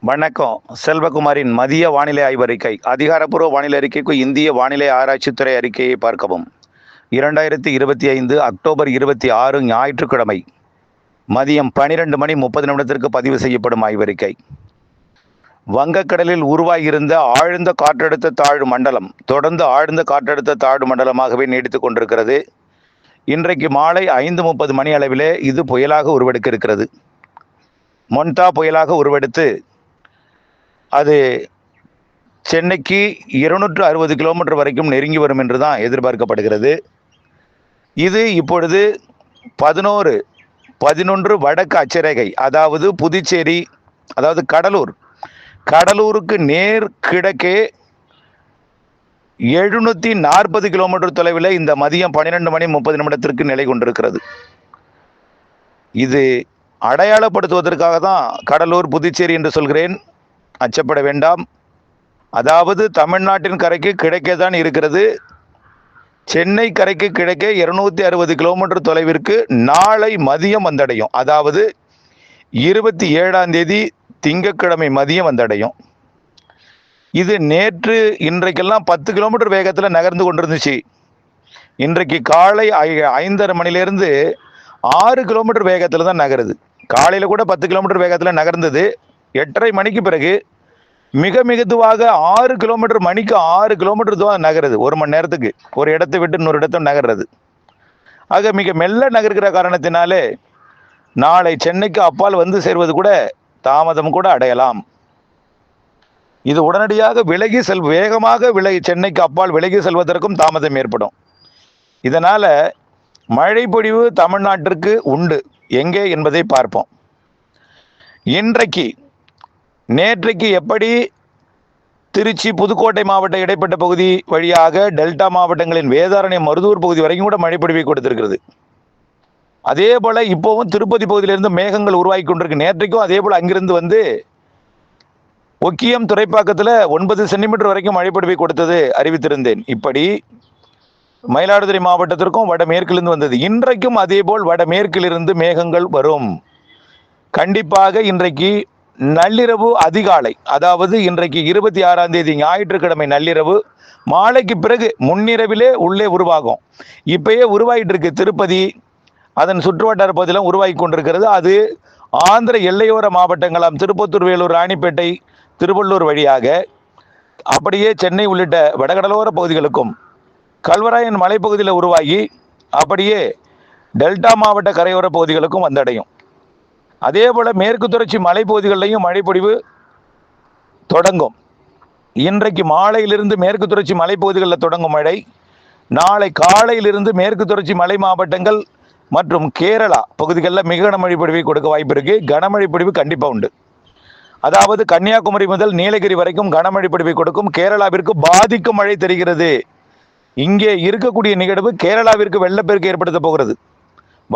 வணக்கம். செல்வகுமாரின் மதிய வானிலை ஆய்வறிக்கை. அதிகாரப்பூர்வ வானிலை அறிக்கைக்கு இந்திய வானிலை ஆராய்ச்சித்துறை அறிக்கையை பார்க்கவும். இரண்டாயிரத்தி இருபத்தி ஐந்து அக்டோபர் இருபத்தி ஆறு ஞாயிற்றுக்கிழமை. மதியம் பனிரெண்டு மணி முப்பது நிமிடத்திற்கு பதிவு செய்யப்படும் ஆய்வறிக்கை. வங்கக்கடலில் உருவாகியிருந்த ஆழ்ந்த காற்றழுத்த தாழ்வு மண்டலம் தொடர்ந்து ஆழ்ந்த காற்றழுத்த தாழ்வு மண்டலமாகவே நீடித்துக் கொண்டிருக்கிறது. இன்றைக்கு மாலை ஐந்து முப்பது மணி அளவிலே இது புயலாக உருவெடுக்க இருக்கிறது. மொன்டா புயலாக உருவெடுத்து அது சென்னைக்கு இருநூற்று அறுபது கிலோமீட்டர் வரைக்கும் நெருங்கி வரும் என்று தான் எதிர்பார்க்கப்படுகிறது. இது இப்பொழுது பதினோரு பதினொன்று வடக்கு அச்சரேகை அதாவது புதுச்சேரி அதாவது கடலூர் கடலூருக்கு நேர் கிழக்கே எழுநூற்றி நாற்பது கிலோமீட்டர் தொலைவில் இந்த மதியம் பன்னிரெண்டு மணி முப்பது நிமிடத்திற்கு நிலை கொண்டிருக்கிறது. இது அடையாளப்படுத்துவதற்காக தான் கடலூர் புதுச்சேரி என்று சொல்கிறேன். அச்சப்பட வேண்டாம். அதாவது தமிழ்நாட்டின் கரைக்கு கிழக்கே தான் இருக்கிறது. சென்னை கரைக்கு கிழக்கே இருநூத்தி அறுபது கிலோமீட்டர் தொலைவிற்கு நாளை மதியம் வந்தடையும். அதாவது இருபத்தி ஏழாம் தேதி திங்கட்கிழமை மதியம் வந்தடையும். இது நேற்று இன்றைக்கெல்லாம் பத்து கிலோமீட்டர் வேகத்தில் நகர்ந்து கொண்டிருந்துச்சு. இன்றைக்கு காலை ஐ- ஐந்தரை மணிலேருந்து ஆறு கிலோமீட்டர் வேகத்தில் தான் நகருது. காலையில் கூட பத்து கிலோமீட்டர் வேகத்தில் நகர்ந்தது. எட்டரை மணிக்கு பிறகு மிக மிகுதுவாக ஆறு கிலோமீட்டர் மணிக்கு ஆறு கிலோமீட்டர் தூரம் நகருது. ஒரு மணி நேரத்துக்கு. ஒரு இடத்தை விட்டு இன்னொரு இடத்தை நகர்றது. ஆக மிக மெல்ல நகர்கிற காரணத்தினாலே நாளை சென்னைக்கு அப்பால் வந்து சேர்வது கூட தாமதம் கூட அடையலாம். இது உடனடியாக விலகி செல் வேகமாக விலகி சென்னைக்கு அப்பால் விலகி செல்வதற்கும் தாமதம் ஏற்படும். இதனால் மழைப்பொழிவு தமிழ்நாட்டிற்கு உண்டு. எங்கே என்பதை பார்ப்போம். இன்றைக்கு நேற்றைக்கு எப்படி திருச்சி புதுக்கோட்டை மாவட்ட இடைப்பட்ட பகுதி வழியாக டெல்டா மாவட்டங்களின் வேதாரண்யம் மருதூர் பகுதி வரைக்கும் கூட மழைப்பொழிவை கொடுத்திருக்கிறது. அதே போல இப்போவும் திருப்பதி பகுதியிலிருந்து மேகங்கள் உருவாகி கொண்டிருக்கு. நேற்றைக்கும் அதே போல அங்கிருந்து வந்து ஒக்கியம் துறைப்பாக்கத்தில் ஒன்பது சென்டிமீட்டர் வரைக்கும் மழைப்பொழிவை கொடுத்தது அறிவித்திருந்தேன். இப்படி மயிலாடுதுறை மாவட்டத்திற்கும் வடமேற்கிலிருந்து வந்தது. இன்றைக்கும் அதேபோல் வடமேற்கிலிருந்து மேகங்கள் வரும். கண்டிப்பாக இன்றைக்கு நள்ளிரவு அதிகாலை அதாவது இன்றைக்கு இருபத்தி ஆறாம் தேதி ஞாயிற்றுக்கிழமை நள்ளிரவு மாலைக்கு பிறகு முன்னிரவிலே உள்ளே உருவாகும். இப்பயே உருவாகிட்டு இருக்கு திருப்பதி அதன் சுற்றுவட்டார பகுதியிலும் உருவாகி கொண்டிருக்கிறது. அது ஆந்திர எல்லையோர மாவட்டங்களாம். திருப்பத்தூர் வேலூர் ராணிப்பேட்டை திருவள்ளூர் வழியாக அப்படியே சென்னை உள்ளிட்ட வடகடலோர பகுதிகளுக்கும் கல்வராயன் மலைப்பகுதியில் உருவாகி அப்படியே டெல்டா மாவட்ட கரையோர பகுதிகளுக்கும் வந்தடையும். அதே போல் மேற்கு தொடர்ச்சி மலைப்பகுதிகளிலையும் மழைப்பொழிவு தொடங்கும். இன்றைக்கு மாலையிலிருந்து மேற்கு தொடர்ச்சி மலைப்பகுதிகளில் தொடங்கும் மழை. நாளை காலையிலிருந்து மேற்கு தொடர்ச்சி மலை மாவட்டங்கள் மற்றும் கேரளா பகுதிகளில் மிக கனமழை பொழிவை கொடுக்க வாய்ப்பு இருக்குது கனமழை பொழிவு கண்டிப்பாக உண்டு. அதாவது கன்னியாகுமரி முதல் நீலகிரி வரைக்கும் கனமழை பொழிவை கொடுக்கும். கேரளாவிற்கு பாதிக்கும் மழை தெரிகிறது. இங்கே இருக்கக்கூடிய நிகழ்வு கேரளாவிற்கு வெள்ளப்பெருக்கு ஏற்படுத்த போகிறது.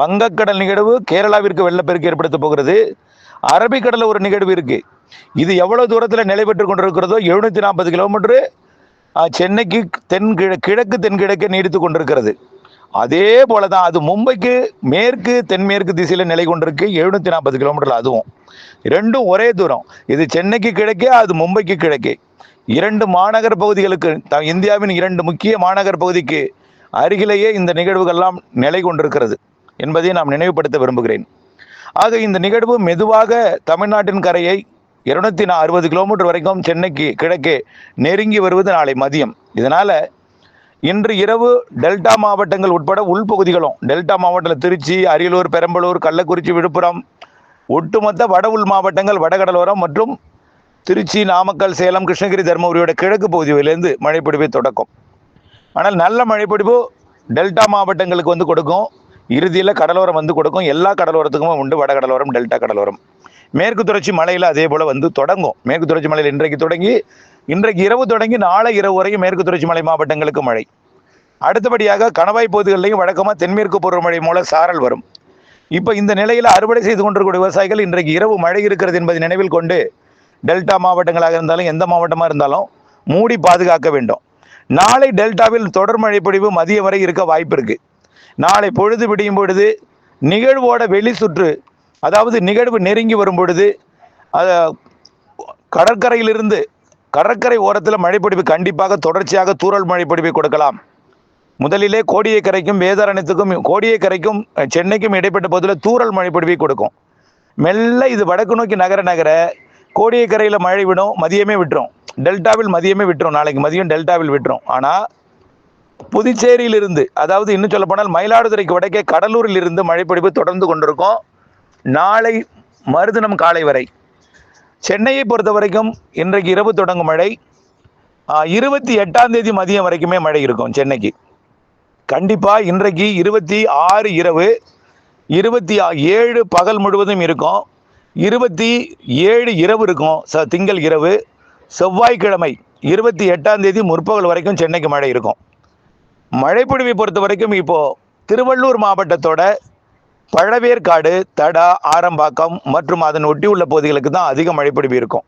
வங்கக்கடல் நிகழ்வு கேரளாவிற்கு வெள்ளப்பெருக்கு ஏற்படுத்த போகிறது. அரபிக்கடலில் ஒரு நிகழ்வு இருக்கு. இது எவ்வளவு தூரத்தில் நிலை பெற்று கொண்டிருக்கிறதோ எழுநூத்தி நாற்பது கிலோமீட்டரு சென்னைக்கு தென் கிழக்கு தென்கிழக்கே நீடித்து கொண்டிருக்கிறது. அதே போல தான் அது மும்பைக்கு மேற்கு தென்மேற்கு திசையில் நிலை கொண்டிருக்கு. எழுநூத்தி நாற்பது கிலோமீட்டர் அதுவும். ரெண்டும் ஒரே தூரம். இது சென்னைக்கு கிழக்கே அது மும்பைக்கு கிழக்கே. இரண்டு மாநகர் பகுதிகளுக்கு த- இந்தியாவின் இரண்டு முக்கிய மாநகர் பகுதிக்கு அருகிலேயே இந்த நிகழ்வுகள்லாம் நிலை கொண்டிருக்கிறது என்பதை நாம் நினைவுபடுத்த விரும்புகிறேன். ஆக இந்த நிகழ்வு மெதுவாக தமிழ்நாட்டின் கரையை இருநூத்தி அறுபது கிலோமீட்டர் வரைக்கும் சென்னைக்கு கிழக்கே நெருங்கி வருவது நாளை மதியம். இதனால இன்று இரவு டெல்டா மாவட்டங்கள் உட்பட உள்பகுதிகளும் டெல்டா மாவட்டத்தில் திருச்சி அரியலூர் பெரம்பலூர் கள்ளக்குறிச்சி விழுப்புரம் ஒட்டுமொத்த வட உள் மாவட்டங்கள் வடகடலோரம் மற்றும் திருச்சி நாமக்கல் சேலம் கிருஷ்ணகிரி தருமபுரியோட கிழக்கு பகுதியிலிருந்து மழைப்பிடிப்பை தொடக்கும். ஆனால் நல்ல மழைப்பிடிப்பு டெல்டா மாவட்டங்களுக்கு வந்து கொடுக்கும். இறுதியில் கடலோரம் வந்து கொடுக்கும். எல்லா கடலோரத்துக்குமே உண்டு. வடகடலோரம் டெல்டா கடலோரம். மேற்கு தொடர்ச்சி மலையில் அதே போல் வந்து தொடங்கும். மேற்கு தொடர்ச்சி மலையில் இன்றைக்கு தொடங்கி இன்றைக்கு இரவு தொடங்கி நாளை இரவு வரையும் மேற்கு தொடர்ச்சி மலை மாவட்டங்களுக்கு மழை. அடுத்தபடியாக கணவாய் பகுதிகளிலையும் வழக்கமாக தென்மேற்கு பருவமழை மூலம் சாரல் வரும். இப்போ இந்த நிலையில் அறுவடை செய்து கொண்டிருக்கூடிய விவசாயிகள் இன்றைக்கு இரவு மழை இருக்கிறது என்பதை நினைவில் கொண்டு டெல்டா மாவட்டங்களாக இருந்தாலும் எந்த மாவட்டமாக இருந்தாலும் மூடி பாதுகாக்க வேண்டும். நாளை டெல்டாவில் தொடர் மழைப்பொழிவு மதியம் வரை இருக்க வாய்ப்பு இருக்கு. நாளை பொழுது விடியும் பொழுது நிகழ்வோட வெளி சுற்று அதாவது நிகழ்வு நெருங்கி வரும் பொழுது கடற்கரையிலிருந்து கடற்கரை ஓரத்தில் மழைப்பிடிப்பு கண்டிப்பாக தொடர்ச்சியாக தூரல் மழைப்பிடிப்பை கொடுக்கலாம். முதலிலே கோடியக்கரைக்கும் வேதாரண்யத்துக்கும் கோடியக்கரைக்கும் சென்னைக்கும் இடைப்பட்ட பகுதியில் தூரல் மழைப்பிடிப்பை கொடுக்கும். மெல்ல இது வடக்கு நோக்கி நகர நகர கோடியக்கரையில் மழை விடும் மதியமே விட்டுரும். டெல்டாவில் மதியமே விட்டுரும் நாளைக்கு மதியம் டெல்டாவில் விட்டுரும். ஆனால் புதுச்சேரியிலிருந்து அதாவது இன்னும் சொல்ல போனால் மயிலாடுதுறைக்கு வடக்கே கடலூரில் இருந்து மழைப்பொழிவு தொடர்ந்து கொண்டிருக்கும். நாளை மறுதினம் காலை வரை சென்னையை பொறுத்த வரைக்கும் இன்றைக்கு இரவு தொடங்கும் மழை. இருபத்தி எட்டாம் தேதி மதியம் வரைக்குமே மழை இருக்கும் சென்னைக்கு. கண்டிப்பாக இன்றைக்கு இருபத்தி ஆறு இரவு இருபத்தி ஏழு பகல் முழுவதும் இருக்கும். இருபத்தி ஏழு இரவு இருக்கும் ச திங்கள் இரவு. செவ்வாய்க்கிழமை இருபத்தி எட்டாம் தேதி முற்பகல் வரைக்கும் சென்னைக்கு மழை இருக்கும். மழைப்பொழிவை பொறுத்த வரைக்கும் இப்போது திருவள்ளூர் மாவட்டத்தோட பழவேற்காடு தடா ஆரம்பாக்கம் மற்றும் அதன் ஒட்டியுள்ள பகுதிகளுக்கு தான் அதிக மழைப்பொழிவு இருக்கும்.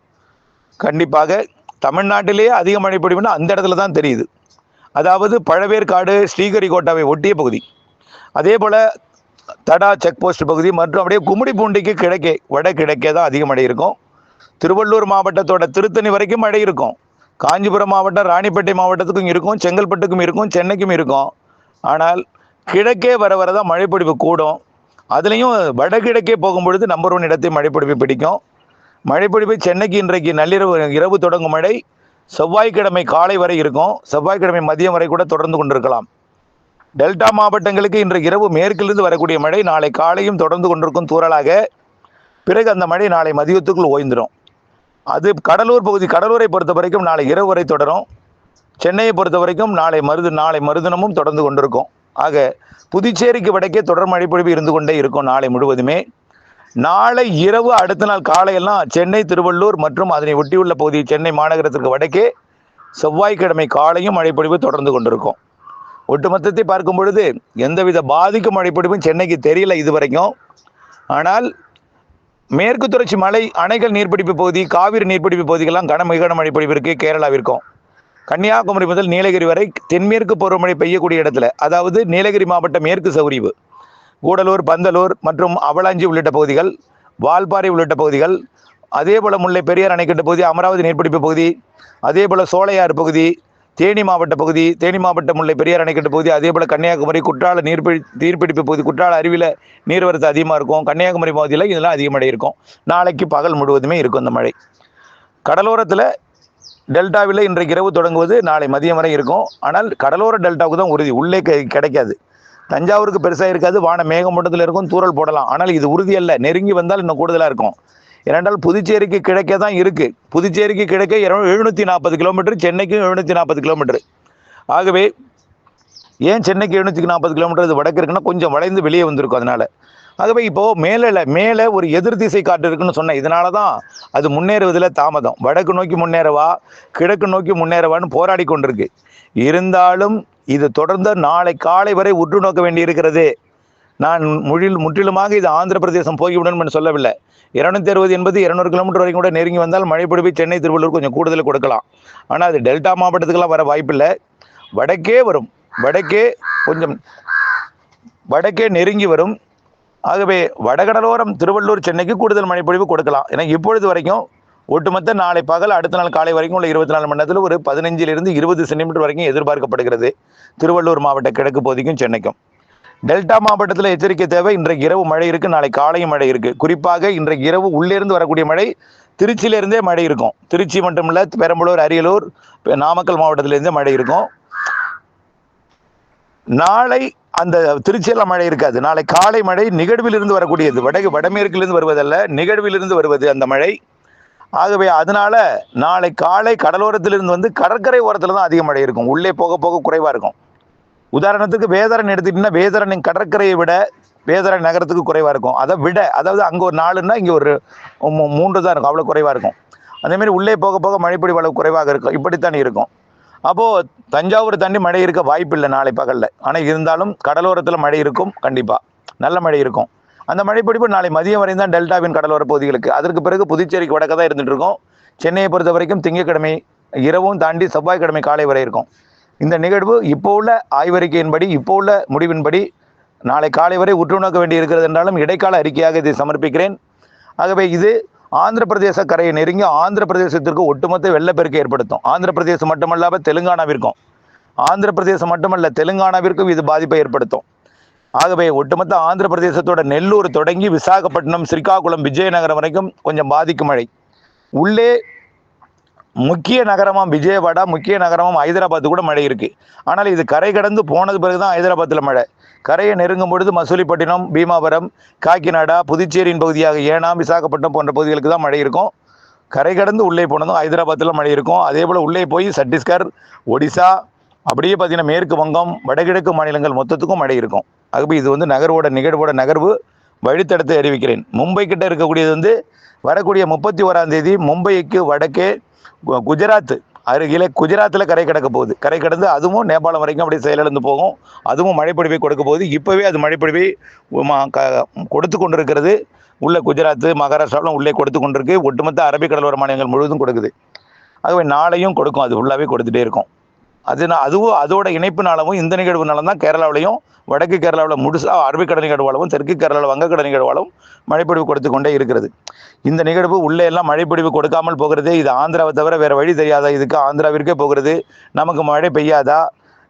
கண்டிப்பாக தமிழ்நாட்டிலேயே அதிக மழைப்பொழிவுன்னா அந்த இடத்துல தான் தெரியுது. அதாவது பழவேற்காடு ஸ்ரீகரிகோட்டாவை ஒட்டிய பகுதி. அதே போல் தடா செக் போஸ்ட் பகுதி மற்றும் அப்படியே கும்மிடிப்பூண்டிக்கு கிழக்கே வட கிழக்கே தான் அதிக மழை இருக்கும். திருவள்ளூர் மாவட்டத்தோட திருத்தணி வரைக்கும் மழை இருக்கும். காஞ்சிபுரம் மாவட்டம் ராணிப்பேட்டை மாவட்டத்துக்கும் இருக்கும் செங்கல்பட்டுக்கும் இருக்கும் சென்னைக்கும் இருக்கும். ஆனால் கிழக்கே வர வர தான் மழைப்பொழிவு கூடும். அதுலேயும் வடகிழக்கே போகும்பொழுது நம்பர் ஒன் இடத்தை மழைப்பிடிப்பு பிடிக்கும். மழைப்பிடிப்பு சென்னைக்கு இன்றைக்கு நள்ளிரவு இரவு தொடங்கும் மழை. செவ்வாய்க்கிழமை காலை வரை இருக்கும். செவ்வாய்க்கிழமை மதியம் வரை கூட தொடர்ந்து கொண்டிருக்கலாம். டெல்டா மாவட்டங்களுக்கு இன்று இரவு மேற்கிலிருந்து வரக்கூடிய மழை நாளை காலையும் தொடர்ந்து கொண்டிருக்கும் தூரலாக பிறகு அந்த மழை நாளை மதியத்துக்குள் ஓய்ந்துடும். அது கடலூர் பகுதி கடலூரை பொறுத்த வரைக்கும் நாளை இரவு வரை தொடரும். சென்னையை பொறுத்த வரைக்கும் நாளை மருது நாளை மருதனமும் தொடர்ந்து கொண்டிருக்கும். ஆக புதுச்சேரிக்கு வடக்கே தொடர் மழைப்பொழிவு இருந்து கொண்டே இருக்கும் நாளை முழுவதுமே. நாளை இரவு அடுத்த நாள் காலையெல்லாம் சென்னை திருவள்ளூர் மற்றும் அதனை ஒட்டியுள்ள பகுதி சென்னை மாநகரத்திற்கு வடக்கே செவ்வாய்க்கிழமை காலையும் மழைப்பொழிவு தொடர்ந்து கொண்டிருக்கும். ஒட்டுமொத்தத்தை பார்க்கும் பொழுது எந்தவித பாதிக்கும் மழைப்பொழிவும் சென்னைக்கு தெரியல இதுவரைக்கும். ஆனால் மேற்கு தொடர்ச்சி மலை அணைகள் நீர்பிடிப்பு பகுதி காவிரி நீர்பிடிப்பு பகுதிகள்லாம் கன மிக கன மழைப்பொழிவு இருக்கு கேரளாவிற்கும். கன்னியாகுமரி முதல் நீலகிரி வரை தென்மேற்கு பருவமழை பெய்யக்கூடிய இடத்துல அதாவது நீலகிரி மாவட்ட மேற்கு சௌரிவு கூடலூர் பந்தலூர் மற்றும் அவலாஞ்சி உள்ளிட்ட பகுதிகள் வால்பாறை உள்ளிட்ட பகுதிகள் அதே போல் முல்லை பெரியார் அணைக்கட்டு பகுதி அமராவதி நீர்பிடிப்பு பகுதி அதே போல் சோலையாறு பகுதி தேனி மாவட்ட பகுதி தேனி மாவட்ட முல்லை பெரியார் அணைக்கட்டு பகுதி அதே போல் கன்னியாகுமரி குற்றால நீர்பிடி நீர்பிடிப்பு பகுதி குற்றால அருவியில் நீர்வரத்து அதிகமாக இருக்கும் கன்னியாகுமரி பகுதியில் இதெல்லாம் அதிக மழை இருக்கும். நாளைக்கு பகல் முழுவதுமே இருக்கும் இந்த மழை. கடலோரத்தில் டெல்டாவில் இன்றைக்கு இரவு தொடங்குவது நாளை மதியம் வரை இருக்கும். ஆனால் கடலோர டெல்டாவுக்கு தான் உறுதி. உள்ளே கிடைக்காது. தஞ்சாவூருக்கு பெருசாக இருக்காது. வான மேகமூட்டத்தில் இருக்கும். தூரல் போடலாம். ஆனால் இது உறுதி அல்ல நெருங்கி வந்தால் இன்னும் கூடுதலாக இருக்கும். ஏனென்றால் புதுச்சேரிக்கு கிழக்கே தான் இருக்குது புதுச்சேரிக்கு கிழக்கே எழுநூற்றி நாற்பது கிலோமீட்டர். சென்னைக்கும் எழுநூற்றி நாற்பது கிலோமீட்டர். ஆகவே ஏன் சென்னைக்கு எழுநூற்றி நாற்பது கிலோமீட்டர்? இது வடக்கு இருக்குன்னா கொஞ்சம் வளைந்து வெளியே வந்திருக்கும் அதனால். ஆகவே இப்போ மேலே மேலே ஒரு எதிர் திசை காற்று இருக்குன்னு சொன்னேன் இதனால தான் அது முன்னேறுவதில் தாமதம். வடக்கு நோக்கி முன்னேறவா கிழக்கு நோக்கி முன்னேறவான்னு போராடி கொண்டிருக்கு. இருந்தாலும் இது தொடர்ந்து நாளை காலை வரை உற்று நோக்க வேண்டியிருக்கிறது நான் முழில் முற்றிலுமாக இது ஆந்திர பிரதேசம் போய்விடும் என்று சொல்லவில்லை. இருநூத்தி அறுபது என்பது இருநூறு கிலோமீட்டர் வரைக்கும் கூட நெருங்கி வந்தால் மழைப்பொழிவு சென்னை திருவள்ளூர் கொஞ்சம் கூடுதல் கொடுக்கலாம். ஆனால் அது டெல்டா மாவட்டத்துக்கெல்லாம் வர வாய்ப்பில்லை. வடக்கே வரும். வடக்கே கொஞ்சம் வடக்கே நெருங்கி வரும். ஆகவே வடகடலோரம் திருவள்ளூர் சென்னைக்கு கூடுதல் மழைப்பொழிவு கொடுக்கலாம். ஏன்னா இப்பொழுது வரைக்கும் ஒட்டுமொத்த நாளை பகல் அடுத்த நாள் காலை வரைக்கும் உள்ள இருபத்தி நாலு மணி நேரத்தில் ஒரு பதினஞ்சிலிருந்து இருபது சென்டிமீட்டர் வரைக்கும் எதிர்பார்க்கப்படுகிறது. திருவள்ளூர் மாவட்ட கிழக்கு பகுதிக்கும் சென்னைக்கும். டெல்டா மாவட்டத்தில் எச்சரிக்கை தேவை. இன்றைக்கு இரவு மழை இருக்கு. நாளை காலையும் மழை இருக்கு. குறிப்பாக இன்றைக்கு இரவு உள்ளிருந்து வரக்கூடிய மழை திருச்சியிலிருந்தே மழை இருக்கும். திருச்சி மட்டும் பெரம்பலூர் அரியலூர் நாமக்கல் மாவட்டத்திலிருந்தே மழை இருக்கும். நாளை அந்த திருச்சியெல்லாம் மழை இருக்காது. நாளை காலை மழை நிகழ்விலிருந்து வரக்கூடியது. வடகு வடமேற்கிலிருந்து வருவதல்ல நிகழ்விலிருந்து வருவது அந்த மழை. ஆகவே அதனால நாளை காலை கடலோரத்திலிருந்து வந்து கடற்கரை ஓரத்தில் தான் அதிக மழை இருக்கும். உள்ளே போக போக குறைவாக இருக்கும். உதாரணத்துக்கு வேதரன் எடுத்துக்கிட்டீங்கன்னா வேதரன் கடற்கரையை விட வேதரன் நகரத்துக்கு குறைவாக இருக்கும். அதை விட அதாவது அங்கே ஒரு நாலுன்னா இங்கே ஒரு மூ- மூன்று தான் இருக்கும். அவ்வளோ குறைவாக இருக்கும். அதேமாரி உள்ளே போக போக மழைப்பொடி அளவு குறைவாக இருக்கும். இப்படித்தான் இருக்கும். அப்போது தஞ்சாவூர் தாண்டி மழை இருக்க வாய்ப்பில்லை நாளை பகலில். ஆனால் இருந்தாலும் கடலோரத்தில் மழை இருக்கும் கண்டிப்பாக நல்ல மழை இருக்கும். அந்த மழைப்பிடிப்பு நாளை மதியம் வரை தான் டெல்டாவின் கடலோர பகுதிகளுக்கு. அதற்கு பிறகு புதுச்சேரிக்கு வடக்க தான் இருந்துட்டு சென்னையை பொறுத்த வரைக்கும் திங்கட்கிழமை இரவும் தாண்டி செவ்வாய்க்கிழமை காலை வரை இருக்கும். இந்த நிகழ்வு இப்போ உள்ள ஆய்வறிக்கையின்படி இப்போ உள்ள முடிவின்படி நாளை காலை வரை உற்று நோக்க வேண்டி இருக்கிறது என்றாலும் இடைக்கால அறிக்கையாக இதை சமர்ப்பிக்கிறேன். ஆகவே இது ஆந்திர பிரதேச கரையை நெருங்கி ஆந்திர பிரதேசத்திற்கு ஒட்டுமொத்த வெள்ளப்பெருக்கு ஏற்படுத்தும். ஆந்திர பிரதேசம் மட்டுமல்லாமல் தெலுங்கானாவிற்கும். ஆந்திர பிரதேசம் மட்டுமல்ல தெலுங்கானாவிற்கும் இது பாதிப்பை ஏற்படுத்தும். ஆகவே ஒட்டுமொத்த ஆந்திர பிரதேசத்தோட நெல்லூர் தொடங்கி விசாகப்பட்டினம் ஸ்ரீகாகுளம் விஜயநகரம் வரைக்கும் கொஞ்சம் பாதிக்கும் மழை. உள்ளே முக்கிய நகரமாக விஜயவாடா முக்கிய நகரமாக ஹைதராபாத்து கூட மழை இருக்குது ஆனால் இது கரை கடந்து போனது பிறகு தான் ஹைதராபாத்தில் மழை. கரையை நெருங்கும் பொழுது மசூலிப்பட்டினம் பீமாவரம் காக்கிநாடா புதுச்சேரியின் பகுதியாக ஏனாம் விசாகப்பட்டினம் போன்ற பகுதிகளுக்கு தான் மழை இருக்கும். கரை கடந்து உள்ளே போனதும் ஹைதராபாத்தில் மழை இருக்கும். அதே போல் உள்ளே போய் சத்தீஸ்கர் ஒடிசா அப்படியே பார்த்தீங்கன்னா மேற்கு வங்கம் வடகிழக்கு மாநிலங்கள் மொத்தத்துக்கும் மழை இருக்கும். ஆகவே இது வந்து நகர்வோட நிகழ்வோட நகர்வு வழித்தடத்தை அறிவிக்கிறேன். மும்பை கிட்ட இருக்கக்கூடியது வந்து வரக்கூடிய முப்பத்தி ஓராம் தேதி மும்பைக்கு வடக்கே கு- குஜராத் அருகிலே குஜராத்தில் கரை கடக்க போகுது. கரை கடந்து அதுவும் நேபாளம் வரைக்கும் அப்படியே செயலிழந்து போகும். அதுவும் மழைப்பொழிவை கொடுக்க போகுது. இப்போவே அது மழைப்பொழிவை க- கொடுத்து கொண்டிருக்கிறது. உள்ள குஜராத்து மகாராஷ்டிராவிலும் உள்ளே கொடுத்து கொண்டிருக்கு. ஒட்டுமொத்த அரபிக்கடலோர மாநிலங்கள் முழுவதும் கொடுக்குது. ஆகவே நாளையும் கொடுக்கும். அது ஃபுல்லாகவே கொடுத்துட்டே இருக்கும். அது நான் அதுவும் அதோட இணைப்புனாலவும் இந்த நிகழ்வுனால தான் கேரளாவிலையும் வடக்கு கேரளாவில் முழுசாக அரபிக்கடல் நிகழ்வாலும் தெற்கு கேரளாவில் வங்கக்கடல் நிகழ்வாலும் மழைப்பொழிவு கொடுத்து கொண்டே இருக்கிறது. இந்த நிகழ்வு உள்ளே எல்லாம் மழைப்பொழிவு கொடுக்காமல் போகிறது இது ஆந்திராவை தவிர வேறு வழி தெரியாதா? இதுக்கு ஆந்திராவிற்கே போகிறது. நமக்கு மழை பெய்யாதா?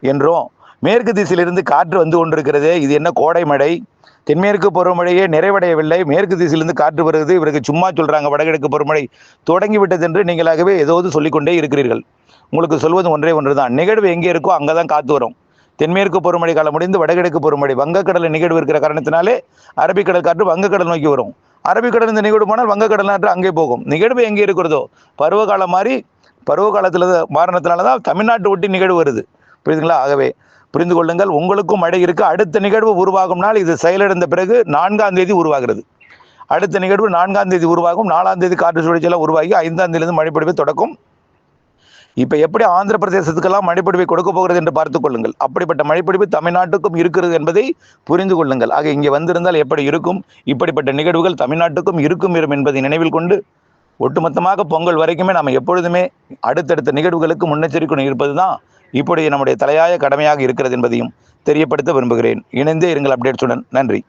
என்றும் மேற்கு திசையிலிருந்து காற்று வந்து கொண்டிருக்கிறது இது என்ன கோடை மழை? தென்மேற்கு பருவமழையே நிறைவடையவில்லை. மேற்கு திசையிலிருந்து காற்று வருகிறது. இவருக்கு சும்மா சொல்கிறாங்க வடகிழக்கு பருவமழை தொடங்கிவிட்டது என்று நீங்களாகவே ஏதாவது சொல்லிக்கொண்டே இருக்கிறீர்கள். உங்களுக்கு சொல்வது ஒன்றே ஒன்று தான் நிகழ்வு எங்கே இருக்கோ அங்கே தான் காத்து வரும். தென்மேற்கு பருவமழை காலம் முடிந்து வடகிழக்கு பருவமழை வங்கக்கடலில் நிகழ்வு இருக்கிற காரணத்தினாலே அரபிக்கடல் காற்று வங்கக்கடல் நோக்கி வரும். அரபிக்கடல் இந்த நிகழ்வு போனால் வங்கக்கடல் நாற்று அங்கே போகும். நிகழ்வு எங்கே இருக்கிறதோ? பருவகாலம் மாறி பருவ காலத்தில் மாறினதுனால தான் தமிழ்நாட்டு ஒட்டி நிகழ்வு வருது. புரியுதுங்களா? ஆகவே புரிந்து கொள்ளுங்கள். உங்களுக்கும் மழை இருக்கு. அடுத்த நிகழ்வு உருவாகும் நாள் இது. செயலிழந்த பிறகு நான்காம் தேதி உருவாகிறது. அடுத்த நிகழ்வு நான்காம் தேதி உருவாகும். நாலாம் தேதி காற்று சுழற்சியெல்லாம் உருவாகி ஐந்தாம் தேதியிலிருந்து மழைப்பொழிவு தொடக்கும். இப்போ எப்படி ஆந்திர பிரதேசத்துக்கெல்லாம் மழைப்பொழிவை கொடுக்க போகிறது என்று பார்த்துக் கொள்ளுங்கள். அப்படிப்பட்ட மழைப்பொழிவு தமிழ்நாட்டுக்கும் இருக்கிறது என்பதை புரிந்து கொள்ளுங்கள். ஆக இங்கே வந்திருந்தால் எப்படி இருக்கும்? இப்படிப்பட்ட நிகழ்வுகள் தமிழ்நாட்டுக்கும் இருக்கும் இரும் என்பதை நினைவில் கொண்டு ஒட்டுமொத்தமாக பொங்கல் வரைக்குமே நாம் எப்பொழுதுமே அடுத்தடுத்த நிகழ்வுகளுக்கு முன்னெச்சரிக்கை இருப்பது தான் இப்படி நம்முடைய தலையாய கடமையாக இருக்கிறது என்பதையும் தெரியப்படுத்த விரும்புகிறேன். இணைந்தே இருங்கள் அப்டேட்ஸுடன். நன்றி.